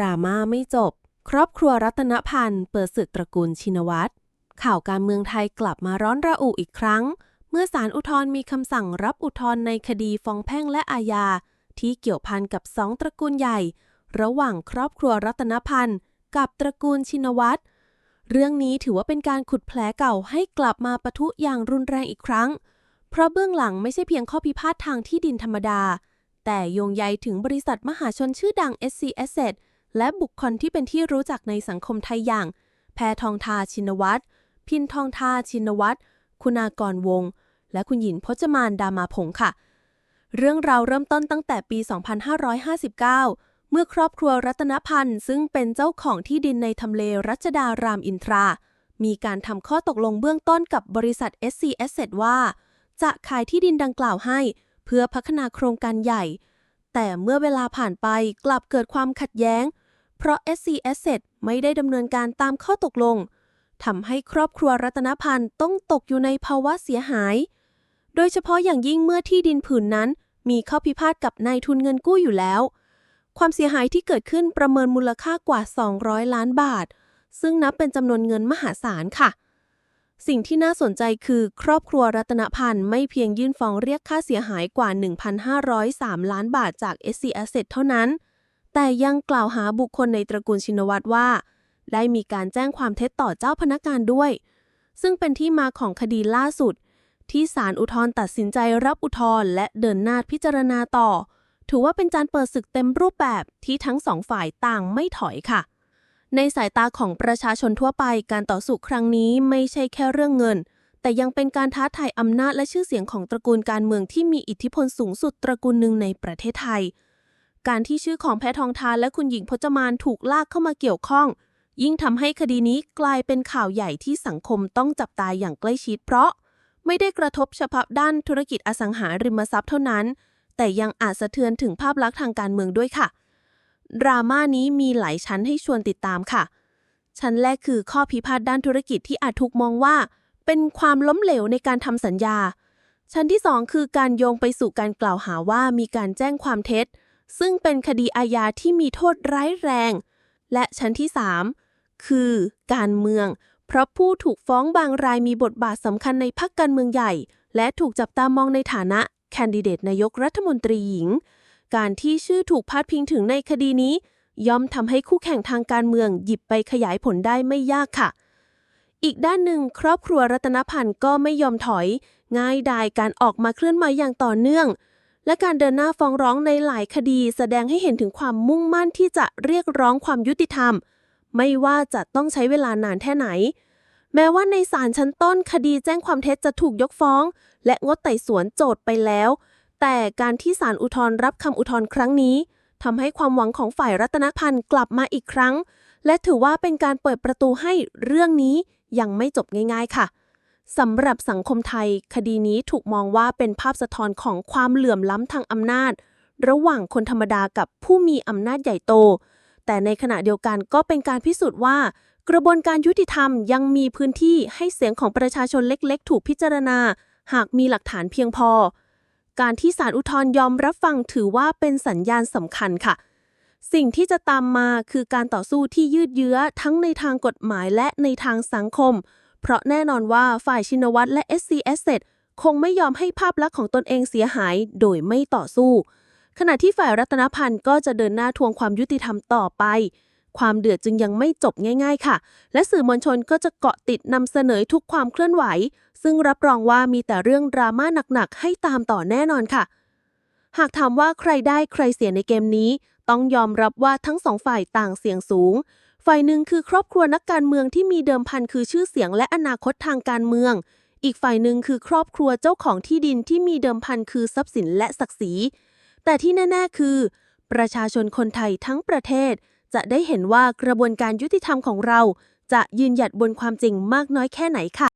ราม่าไม่จบ ครอบครัวรัตนพันธ์เปิดศึกตระกูลชินวัตร ข่าวการเมืองไทยกลับมาร้อนระอุอีกครั้ง เมื่อศาลอุทธรณ์มีคำสั่งรับอุทธรณ์ในคดีฟ้องแพ่งและอาญา ที่เกี่ยวพันกับสองตระกูลใหญ่ ระหว่างครอบครัวรัตนพันธ์กับตระกูลชินวัตร เรื่องนี้ถือว่าเป็นการขุดแผลเก่าให้กลับมาปะทุอย่างรุนแรงอีกครั้ง เพราะเบื้องหลังไม่ใช่เพียงข้อพิพาททางที่ดินธรรมดาแต่โยงใยถึงบริษัทมหาชนชื่อดัง SC Asset และบุคคลที่เป็นที่รู้จักในสังคมไทยอย่าง แพทองทาชินวัตร พินทองทาชินวัตร คุณากรวง และคุณหญิงพจมานดามาผงค่ะ เรื่องราวเริ่มต้นตั้งแต่ปี 2559 เมื่อครอบครัวรัตนพันธ์ซึ่งเป็นเจ้าของที่ดินในทำเลรัชดารามอินทรา มีการทำข้อตกลงเบื้องต้นกับบริษัท SC Asset ว่า จะขายที่ดินดังกล่าวให้ เพื่อพัฒนาโครงการใหญ่แต่เมื่อเวลาผ่านไปกลับเกิดความขัดแย้ง เพราะ SC Asset ไม่ได้ดำเนินการตามข้อตกลงทำให้ครอบครัวรัตนพันธ์ต้องตกอยู่ในภาวะเสียหาย โดยเฉพาะอย่างยิ่งเมื่อที่ดินผืนนั้น มีข้อพิพาทกับนายทุนเงินกู้อยู่แล้ว ความเสียหายที่เกิดขึ้นประเมินมูลค่ากว่า 200 ล้านบาท ซึ่งนับเป็นจำนวนเงินมหาศาลค่ะ สิ่งที่น่าสนใจคือครอบครัวรัตนพันธ์ไม่เพียงยื่นฟ้องเรียกค่าเสียหายกว่า 1,503 ล้านบาทจาก SC Asset เท่านั้น แต่ยังกล่าวหาบุคคลในตระกูลชินวัตรว่า ได้มีการแจ้งความเท็จต่อเจ้าพนักงานด้วย ซึ่งเป็นที่มาของคดีล่าสุด ที่ศาลอุทธรณ์ตัดสินใจรับอุทธรณ์และเดินหน้าพิจารณาต่อ ถือว่าเป็นการเปิดศึกเต็มรูปแบบที่ทั้งสองฝ่ายต่างไม่ถอยค่ะ ในสายตาของประชาชนทั่วไปการต่อสู้ครั้งนี้ไม่ใช่แค่เรื่องเงิน แต่ยังเป็นการท้าทายอำนาจและชื่อเสียงของตระกูลการเมืองที่มีอิทธิพลสูงสุดตระกูลหนึ่งในประเทศไทย การที่ชื่อของแพทองทานและคุณหญิงพจมานถูกลากเข้ามาเกี่ยวข้อง ยิ่งทำให้คดีนี้กลายเป็นข่าวใหญ่ที่สังคมต้องจับตาอย่างใกล้ชิด เพราะไม่ได้กระทบเฉพาะด้านธุรกิจอสังหาริมทรัพย์เท่านั้น แต่ยังอาจสะเทือนถึงภาพลักษณ์ทางการเมืองด้วยค่ะ ดราม่านี้มีหลายชั้นให้ชวนติดตามค่ะ ชั้นแรกคือข้อพิพาทด้านธุรกิจที่อาจถูกมองว่า เป็นความล้มเหลวในการทำสัญญา ชั้นที่ 2 คือการโยงไปสู่การกล่าวหาว่ามีการแจ้งความเท็จ ซึ่งเป็นคดีอาญาที่มีโทษร้ายแรง และชั้นที่ 3 คือการเมือง เพราะผู้ถูกฟ้องบางรายมีบทบาทสำคัญในพรรคการเมืองใหญ่ และถูกจับตามองในฐานะ แคนดิเดตนายกรัฐมนตรีหญิง การที่ชื่อถูกพาดพิงถึงในคดีนี้ ย่อมทำให้คู่แข่งทางการเมืองหยิบไปขยายผลได้ไม่ยากค่ะอีกด้านหนึ่งครอบครัวรัตนพันธ์ก็ไม่ยอมถอย ง่ายดายการออกมาเคลื่อนไหวอย่างต่อเนื่อง และการเดินหน้าฟ้องร้องในหลายคดีแสดงให้เห็นถึงความมุ่งมั่นที่จะเรียกร้องความยุติธรรม ไม่ว่าจะต้องใช้เวลานานแค่ไหน แม้ว่าในศาลชั้นต้นคดีแจ้งความเท็จจะถูกยกฟ้อง และงดไต่สวนโจทย์ไปแล้ว แต่การที่ศาลอุทธร์รับคำอุทธร์ครั้งนี้ทำให้ความหวังของฝ่ายรัตนพันธ์กลับมาอีกครั้ง และถือว่าเป็นการเปิดประตูให้เรื่องนี้ยังไม่จบง่าย ๆ ค่ะ สำหรับสังคมไทย คดีนี้ถูกมองว่าเป็นภาพสะท้อนของความเหลื่อมล้ำทางอำนาจ ระหว่างคนธรรมดากับผู้มีอำนาจใหญ่โต แต่ในขณะเดียวกันก็เป็นการพิสูจน์ว่า กระบวนการยุติธรรมยังมีพื้นที่ให้เสียงของประชาชนเล็ก ๆ ถูกพิจารณา หากมีหลักฐานเพียงพอ การที่ศาลอุทธรณ์ยอมรับฟังถือว่าเป็นสัญญาณสำคัญค่ะ สิ่งที่จะตามมาคือการต่อสู้ที่ยืดเยื้อทั้งในทางกฎหมายและในทางสังคม เพราะแน่นอนว่าฝ่ายชินวัตรและ SC Asset คงไม่ยอมให้ภาพลักษณ์ของตนเองเสียหายโดยไม่ต่อสู้ ขณะที่ฝ่ายรัตนพันธ์ก็จะเดินหน้าทวงความยุติธรรมต่อไป ความเดือดจึงยังไม่จบง่าย ๆ ค่ะ และสื่อมวลชนก็จะเกาะติดนำเสนอทุกความเคลื่อนไหว ซึ่งรับรองว่ามีแต่เรื่องดราม่าหนักๆให้ตามต่อแน่นอนค่ะ หากถามว่าใครได้ใครเสียในเกมนี้ ต้องยอมรับว่าทั้งสองฝ่ายต่างเสียงสูง ฝ่ายหนึ่งคือครอบครัวนักการเมืองที่มีเดิมพันคือชื่อเสียงและอนาคตทางการเมือง อีกฝ่ายหนึ่งคือครอบครัวเจ้าของที่ดินที่มีเดิมพันคือทรัพย์สินและศักดิ์ศรี แต่ที่แน่ ๆ คือ ประชาชนคนไทยทั้งประเทศ จะได้เห็นว่ากระบวนการยุติธรรมของเรา จะยืนหยัดบนความจริงมากน้อยแค่ไหนค่ะ